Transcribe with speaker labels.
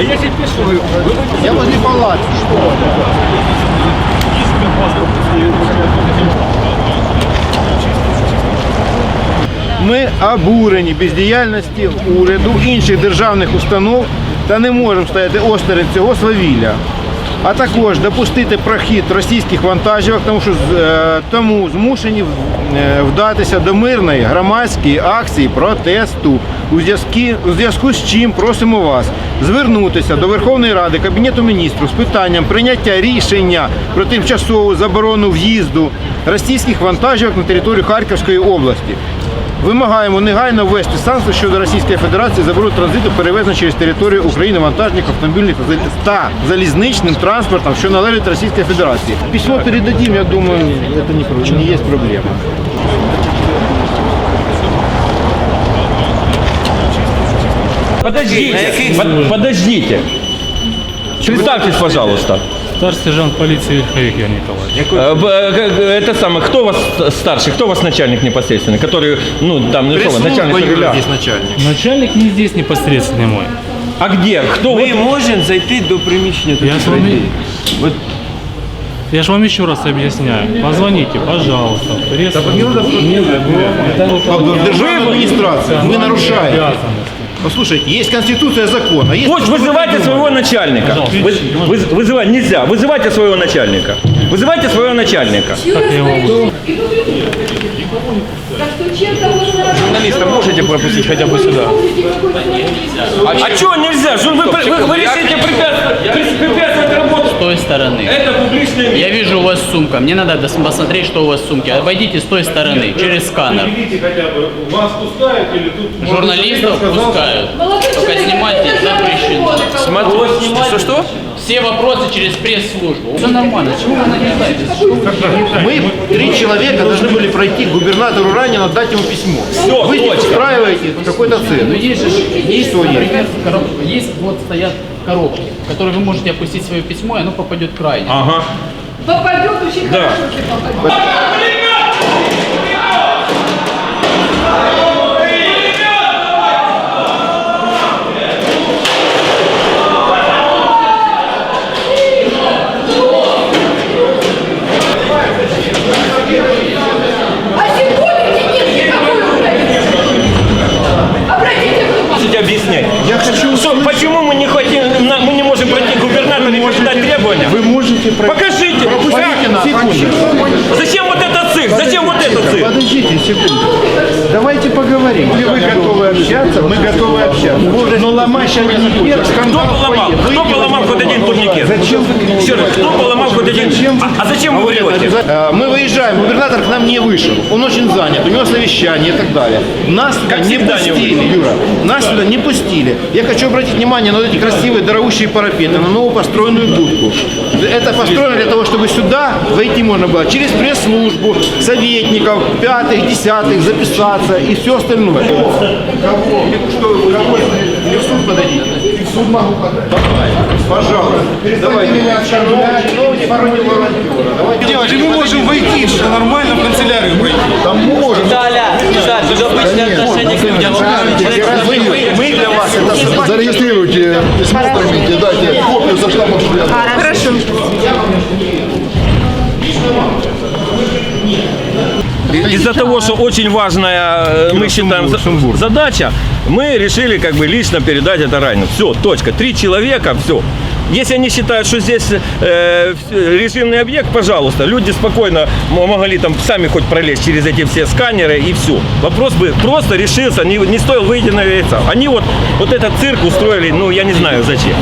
Speaker 1: А если пишу, вы, вы
Speaker 2: Я возле палаты. Что? Ми обурені бездіяльності уряду, інших державних установ та не можемо стояти осторонь цього свавілля. А також допустити прохід російських вантажівок, тому що е, тому змушені е, вдатися до мирної громадської акції протесту. У зв'язку, у зв'язку з чим просимо вас звернутися до Верховної Ради Кабінету міністрів з питанням прийняття рішення про тимчасову заборону в'їзду російських вантажівок на територію Харківської області. Вимагаємо негайно ввести санкції щодо Російської Федерації заборону транзиту перевезення через територію України вантажних автомобільних та залізничним транспортом, що належить Російській Федерації. Письмо передадим, я думаю, это не, есть проблема.
Speaker 1: Подождите, под- подождите. Представьтесь, пожалуйста.
Speaker 3: Старший сержант полиции Вильховик Иван Николаевич.
Speaker 1: Э, Это самое, кто у вас старший, кто у вас начальник непосредственно, который, ну, там, ну, начальник Юля.
Speaker 2: начальник.
Speaker 3: Начальник не здесь непосредственно мой.
Speaker 1: А где? Кто?
Speaker 4: Ми
Speaker 1: Вот,
Speaker 4: можемо зайти до приміщення
Speaker 3: Я
Speaker 4: таких
Speaker 3: с вами,
Speaker 4: людей. От
Speaker 3: я же вам еще раз объясняю. Позвоните, пожалуйста. пресс-
Speaker 2: В державной администрации вы нарушаете. Послушайте, есть конституция, закон. А есть что вы
Speaker 1: вызывайте своего начальника. Вы, вы- вызывать нельзя. Вызывайте своего начальника. Вызывайте своего начальника.
Speaker 5: Журналиста можете пропустить хотя бы сюда?
Speaker 1: А чего нельзя? Жу- Вы, вы- вы решите препятствовать,
Speaker 6: той стороны.
Speaker 1: Это публичное.
Speaker 6: Я вижу у вас сумка. Мне надо посмотреть, что у вас в сумке. Обойдите с той стороны, через сканер. Журналистов пускают. Только снимать запрещено.
Speaker 5: Что-что?
Speaker 6: Все вопросы через пресс-службу. Все нормально. Чего вы нагнетаете?
Speaker 2: Мы, три человека, должны были пройти к губернатору Ранина, дать ему письмо.
Speaker 1: Всё,
Speaker 2: Вы здесь
Speaker 1: точка.
Speaker 2: устраиваете какой-то
Speaker 6: Ну
Speaker 2: цирк.
Speaker 6: есть же, есть,
Speaker 2: Что есть?
Speaker 6: например, коробка. Есть вот стоят коробки, в которые вы можете опустить свое письмо, и оно попадет крайне.
Speaker 1: Ага.
Speaker 7: Попадет очень
Speaker 1: Да.
Speaker 7: хорошо, если попадет.
Speaker 1: Зачем вот этот цирк? Зачем вот этот цирк?
Speaker 2: Подождите секунду. Давайте поговорим. Если вы готовы общаться, мы готовы общаться. Но ломать сейчас не
Speaker 1: Кто
Speaker 2: скандал
Speaker 1: поломал? Кто поломал хоть один турникет?
Speaker 2: Зачем вы кричите?
Speaker 1: Кто поломал хоть один? А, а зачем вы врете?
Speaker 2: Э, Мы выезжаем, губернатор к нам не вышел. Он очень занят, у него совещание и так далее. Нас сюда
Speaker 1: Как
Speaker 2: не
Speaker 1: всегда не
Speaker 2: пустили, Юра. Нас сюда не пустили. Я хочу обратить внимание на вот эти красивые дорогущие парапеты, на новопостроенную будку. Это построено для того, чтобы сюда войти можно было через пресс-службу, советников, пятых, десятых, записаться и все остальное. Кого? Что, кого? Или в суд подадите? В суд могу подать. Пожалуйста. Давайте. Чиновник против волонтера. Давайте.
Speaker 8: Девочки, мы можем войти, что нормально в канцелярию пройти.
Speaker 2: Там можем.
Speaker 6: Даля, Даля, тут обычное отношение к людям.
Speaker 2: Мы, для вас это.
Speaker 9: Зарегистрируйте письмо, примите, дайте копию со штампом. чтобы я-
Speaker 7: Хорошо.
Speaker 1: Из-за того, что очень важная, э, мы считаем, за- задача, мы решили как бы лично передать это ранее. Все, точка. Три человека, все. Если они считают, что здесь э, режимный объект, пожалуйста, люди спокойно могли там сами хоть пролезть через эти все сканеры и все. Вопрос бы просто решился, не, не стоил выеденного яйца. Они вот, вот этот цирк устроили, ну я не знаю зачем.